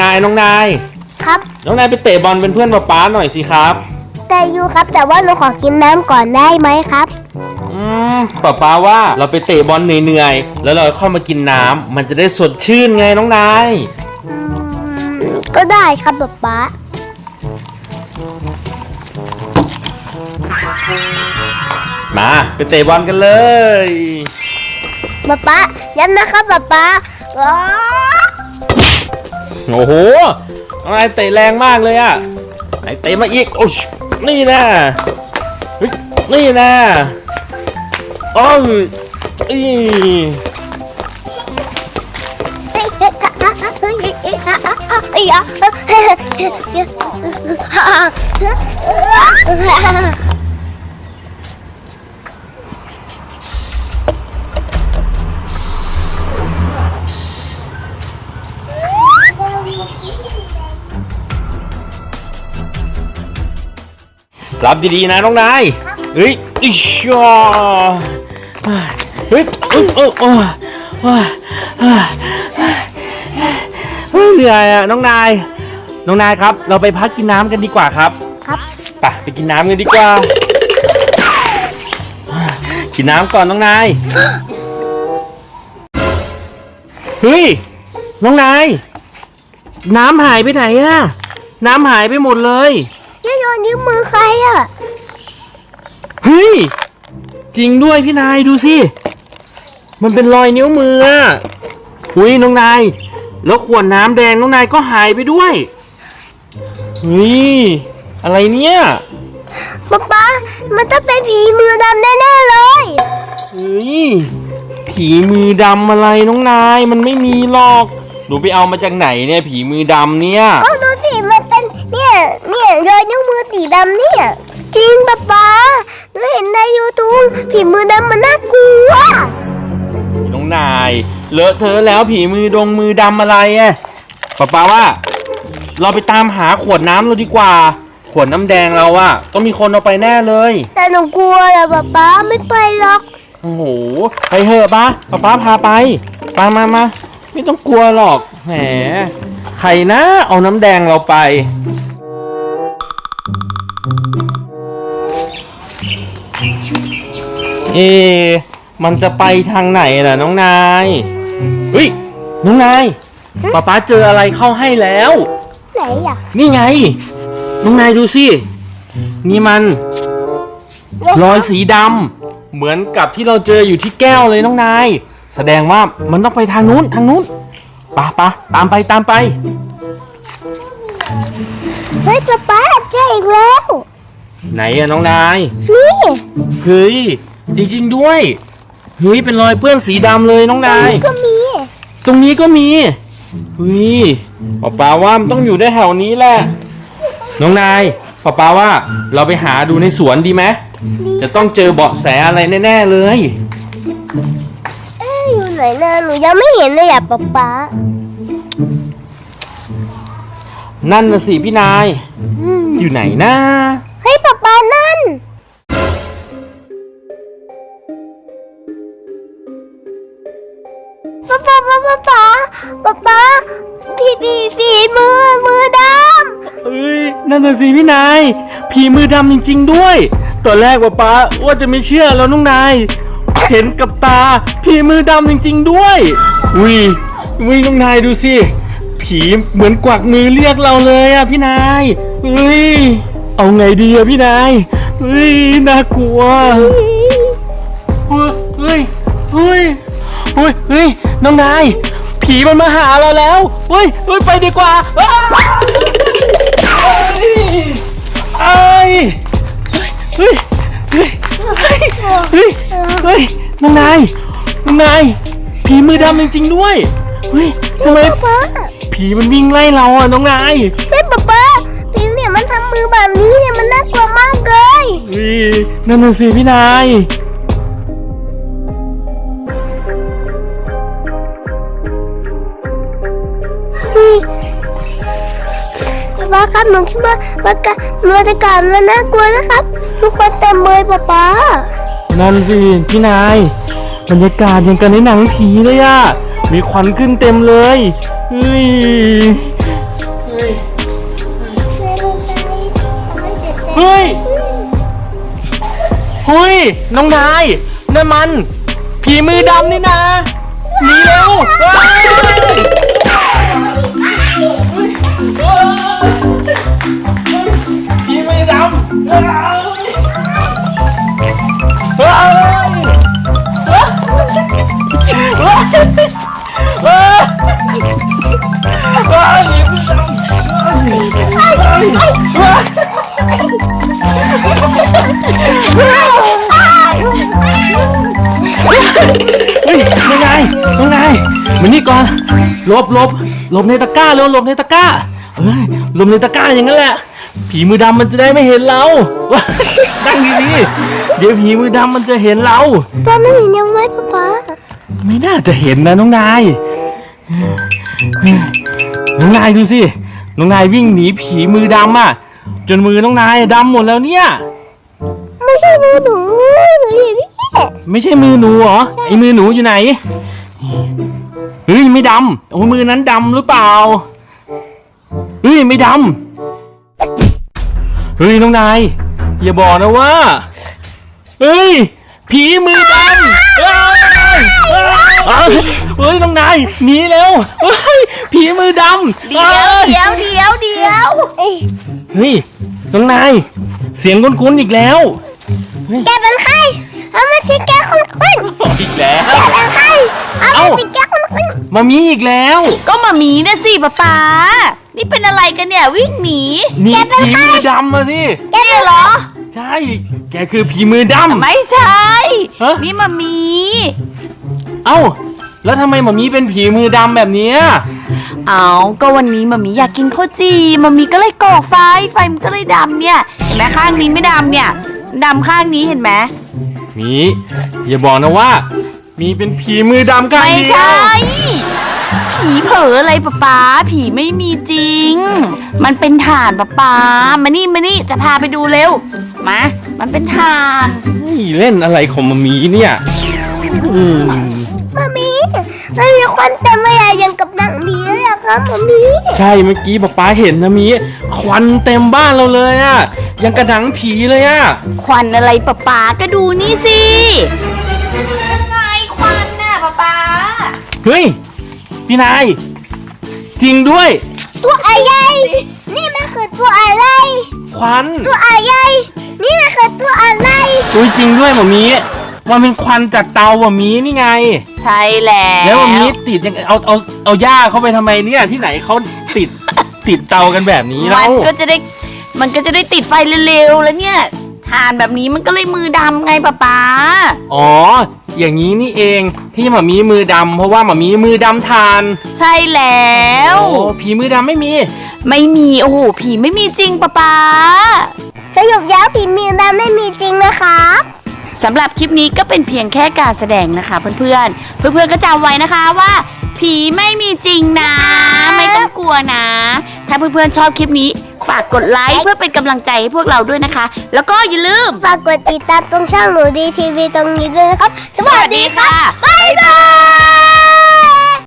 นายน้องนาย ครับ น้องนายไปเตะบอลเป็นเพื่อนป๊าป๊าหน่อยสิครับ แต่อยู่ครับแต่ว่าหนูขอกินน้ำก่อนได้ไหมครับ อืมป๊าป๊าว่าเราไปเตะบอลเหนื่อยๆ แล้วเราค่อยมากินน้ำมันจะได้สดชื่นไงน้องนาย ก็ได้ครับป๊าป๊ามาไปเตะบอลกันเลยป๊าป๊าย้ำนะครับป๊าป๊าว้า โอ้โหน้องนายเตะแรงมากเลยอะไหนเตะมาอีกโอ้ยนี่นะนี่นะโอ้ยอี รับดีๆนะน้องนายเฮ้ยอิชอเฮ้ยเอ้ยเอ้ยเอ้ยเอ้ยเอ้ยเฮ้ยเหนื่อยอะน้องนาย น้องนายครับ เราไปพักกินน้ำกันดีกว่าครับ ครับไปไปกินน้ำกันดีกว่า กินน้ำก่อนน้องนาย เฮ้ย น้องนาย น้ำหายไปไหนอะน้ำหายไปหมดเลย นี่โยนนิ้วมือใครอะ เฮ้ย จริงด้วยพี่นายดูสิ มันเป็นรอยนิ้วมืออะหุยน้องนาย แล้วขวดน้ำแดงน้องนายก็หายไปด้วยเฮ้ยอะไรเนี่ยป๊าป๊ามันต้องเป็นผีมือดำแน่ๆเลย เฮ้ยผีมือดำอะไรน้องนาย มันไม่มีหรอก หนูไปเอามาจากไหนเนี่ย ผีมือดำเนี่ย ก็ดูสิมันเป็น เนี่ยเนี่ยรอยนิ้วมือสีดำเนี่ย จริงป๊าป๊าหนูเห็นในยูทูบผีมือดำมันน่ากลัวน้องนาย เลอะเทอะแล้วผีมือดงมือดำอะไรอะป้าป้าว่า เราไปตามหาขวดน้ำเราดีกว่า ขวดน้ำแดงเราอะต้องมีคนเอาไปแน่เลย แต่หนูกลัวแหละป๊าป๊าไม่ไปหรอกโอ้โหไปเถอะป้าป้าป้าพาไปไปมามาไม่ต้องกลัวหรอกแหมใครนะเอาน้ำแดงเราไป เอะมันจะไปทางไหนล่ะน้องนายเฮ้ย น้องนายป้าป้าเจออะไรเข้าให้แล้ว ไหนอะ นี่ไง น้องนายดูสิ นี่มัน รอยสีดำเหมือนกับที่เราเจออยู่ที่แก้วเลยน้องนาย แสดงว่ามันต้องไปทางนู้นทางนู้นปะปะตามไปตามไป เฮ้ยป๊าป๊าเจออีกแล้ว ไหนอะน้องนายนี่เฮ้ยจริงๆด้วยเฮ้ยเป็นรอยเปื้อนสีดำเลยน้องนาย ก็มี ตรงนี้ก็มีเฮ้ยป้าป้าว่ามันต้องอยู่ได้แถวนี้แหละ น้องนายป้าป้าว่าเราไปหาดูในสวนดีไหมจะต้องเจอเบาะแสอะไรแน่ๆเลย เอ้ยอยู่ไหนนะหนูยังไม่เห็นเลยอะป๊าป๊า นั่นน่ะสิพี่นาย อยู่ไหนนะ เฮ้ยป๊าป๊านั่น ป๊าป๊าป๊าป๊าป๊าป๊าป๊าผีผีผีมือมือดเอ้ยนั่นน่ะสิพี่นาย ผีมือดำจริง ๆ ด้วย ตอนแรกว่าป้าว่าจะไม่เชื่อแล้วน้องนาย เห็นกับตา ผีมือดำจริง ๆ ด้วยอุ้ยอุ้ยน้องนายดูสิ ผีเหมือนกวักมือเรียกเราเลยอะพี่นายเฮ้ยเอาไงดีอะพี่นายเฮ้ยน่ากลัวเฮ้ยเฮ้ยเฮ้ยเฮ้ยน้องนายผีมันมาหาเราแล้วเฮ้ยเฮ้ยไปดีกว่าอ้าวเอ้เฮ้ยเฮ้ยเฮ้ยเฮ้ยเฮ้ยน้องนายน้องนายผีมือดำจริงๆด้วยเฮ้ยทำไม ผีมันวิ่งไล่เราอะน้องนายใช่ป๊าป๊าผีเนี่ยมันทำมือแบบนี้เนี่ยมันน่ากลัวมากเลยเฮ้ยนั่นน่ะสิพี่นายป๊าครับหนูคิดว่าบรรยากาศบรรยากาศมันน่ากลัวนะครับ ทุกคนเต็มเลยป๊าป๊า นั่นสิพี่นาย บรรยากาศอย่างกันในหนังผีเลยอะมีควันขึ้นเต็มเลยเฮ้ยฮ้ยเฮ้ยเฮ้ยน้องนายนั่นมัน ผีมือดำนี่นะหนีเร็วเฮ้ยผีมือดำ นี่ก่อนหลบหลบหลบในตะกร้าเร็วหลบในตะกร้าเฮ้ยหลบในตะกร้าอย่างนั้นแหละ ผีมือดำมันจะได้ไม่เห็นเรานั่งดีๆเดี๋ยวผีมือดำมันจะเห็นเราป้าไม่เห็นยังไหมป๊าป๊าไม่น่าจะเห็นนะน้องนายน้องนายดูสิน้องนายวิ่งหนีผีมือดำอะจนมือน้องนายดำหมดแล้วเนี่ยไม่ใช่มือหนูหนูอยู่นี่ไม่ใช่มือหนูเหรอไอ้มือหนูอยู่ไหน เฮ้ยไม่ดำโอ้มือนั้นดำหรือเปล่าเฮ้ยไม่ดำเฮ้ยน้องนายอย่าบอกนะว่าเฮ้ยผีมือดำเฮ้ยเฮ้ยน้องนายหนีเร็วเฮ้ยผีมือดำเดี๋ยวเดี๋ยวเดี๋ยวเดี๋ยวเฮ้ยน้องนายเสียงคุ้นๆอีกแล้วแกเป็นใครเอามาสิแกคนคนอีกแล้วแกเป็นใคร เอาเอ้ามาสิแกคนคนมามีอีกแล้ว ก็มามีนะสิป๊าป๊านี่เป็นอะไรกันเนี่ยวิ่งหนีนี่ผีมือดำมาสิแกเป็นเหรอ ใช่ แกคือผีมือดำไม่ใช่ ฮะ นี่มามี เอ้า แล้วทำไมหมอมีเป็นผีมือดำแบบเนี้ยเอาก็วันนี้มามีอยากกินข้าวจีมามีก็เลยก่อไฟ ไฟมันก็เลยดำเนี่ย เห็นไหมข้างนี้ไม่ดำเนี่ยดำข้างนี้เห็นไหมมีอย่าบอกนะว่า มีเป็นผีมือดำกันไม่เดียใช่วผีเผลออะไรป๊าป๊าผีไม่มีจริง มันเป็นฐานป๊าป๊ามานี่มานี่จะพาไปดูเร็วมามันเป็นฐานนี่เล่นอะไรของหมอมีเนี่ยอืมมามีมันมีควันเต็มเลยอะยังกับหนังผีเลยอะครับมามีใช่เมื่อกี้ป๊าป๊าเห็นนะมีควันเต็มบ้านเราเลยอะยังกระดังผีเลยอะควันอะไรป๊าป๊าก็ดูนี่สิ ป๊าป๊า เฮ้ย พี่นาย จริงด้วย ตัวอะไร นี่มันคือตัวอะไร ควัน ตัวอะไร นี่มันคือตัวอะไรอุ้ยจริงด้วยหมอมีมันเป็นควันจากเตาหมอมีนี่ไง ใช่แล้วแล้วหมอมีติดยังเอาเอาเอาหญ้าเข้าไปทำไมเนี่ยที่ไหนเขาติดติดเตากันแบบนี้แล้มันวก็จะได้ มันก็จะได้ติดไฟเร็วๆแล้วเนี่ย ทานแบบนี้มันก็เลยมือดำไงป๊าป๊าอ๋อ อย่างนี้นี่เองที่หมามีมือดำเพราะว่าหมามีมือดำทานใช่แล้ว โอ้ผีมือดำไม่มี ไม่มีโอ้โหผีไม่มีจริงป๊าป๊าสรุปแล้วผีมีดำไม่มีจริงนะครับสำหรับคลิปนี้ก็เป็นเพียงแค่การแสดงนะคะ เพื่อนๆ เพื่อนๆก็จำไว้นะคะว่า ผีไม่มีจริงนะ ไม่ต้องกลัวนะ ถ้าเพื่อนๆชอบคลิปนี้ ฝากกดไลค์เพื่อเป็นกำลังใจให้พวกเราด้วยนะคะ แล้วก็อย่าลืม ฝากกดติดตามตรงช่องหนูดีทีวีตรงนี้ด้วยนะครับ สวัสดีค่ะ บ๊ายบาย